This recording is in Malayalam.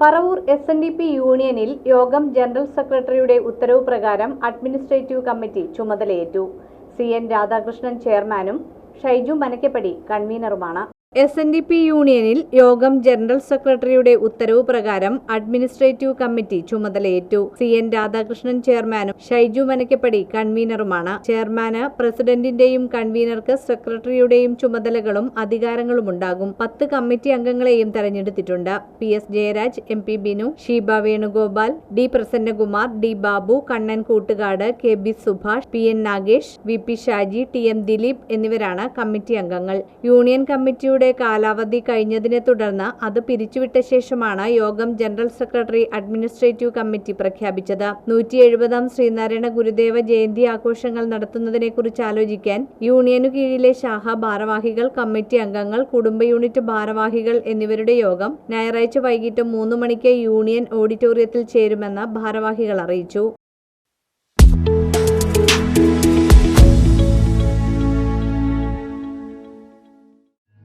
Paravur S N D P യൂണിയനിൽ യോഗം ജനറൽ സെക്രട്ടറിയുടെ ഉത്തരവ് പ്രകാരം അഡ്മിനിസ്ട്രേറ്റീവ് കമ്മിറ്റി ചുമതലയേറ്റു. സി. എൻ. രാധാകൃഷ്ണൻ ചെയർമാനും ഷൈജു മനക്കപ്പടി കൺവീനറുമാണ്. എസ് എൻ ഡി പി യൂണിയനിൽ യോഗം ജനറൽ സെക്രട്ടറിയുടെ ഉത്തരവ് പ്രകാരം അഡ്മിനിസ്ട്രേറ്റീവ് കമ്മിറ്റി ചുമതലയേറ്റു. സി എൻ രാധാകൃഷ്ണൻ ചെയർമാനും ഷൈജു മനക്കപ്പടി കൺവീനറുമാണ്. ചെയർമാന് പ്രസിഡന്റിന്റെയും കൺവീനർക്ക് സെക്രട്ടറിയുടെയും ചുമതലകളും അധികാരങ്ങളും ഉണ്ടാകും പത്ത് കമ്മിറ്റി അംഗങ്ങളെയും തെരഞ്ഞെടുത്തിട്ടുണ്ട്. P S Jayaraj M P Binu Sheeba Venugopal D Prasannakumar D Babu Kannan Koottukad K B Subhash P N Nagesh V P Shaji T M Dileep എന്നിവരാണ് കമ്മിറ്റി അംഗങ്ങൾ. യൂണിയൻ കമ്മിറ്റിയുടെ കാലാവധി കഴിഞ്ഞതിനെ തുടർന്ന് അത് പിരിച്ചുവിട്ട ശേഷമാണ് യോഗം ജനറൽ സെക്രട്ടറി അഡ്മിനിസ്ട്രേറ്റീവ് കമ്മിറ്റി പ്രഖ്യാപിച്ചത്. നൂറ്റി എഴുപതാം ശ്രീനാരായണ ഗുരുദേവ ജയന്തി ആഘോഷങ്ങൾ നടത്തുന്നതിനെക്കുറിച്ച് ആലോചിക്കാൻ യൂണിയനു കീഴിലെ ശാഖ ഭാരവാഹികൾ കമ്മിറ്റി അംഗങ്ങൾ കുടുംബ യൂണിറ്റ് ഭാരവാഹികൾ എന്നിവരുടെ യോഗം ഞായറാഴ്ച വൈകിട്ട് മൂന്ന് മണിക്ക് യൂണിയൻ ഓഡിറ്റോറിയത്തിൽ ചേരുമെന്ന് ഭാരവാഹികൾ അറിയിച്ചു.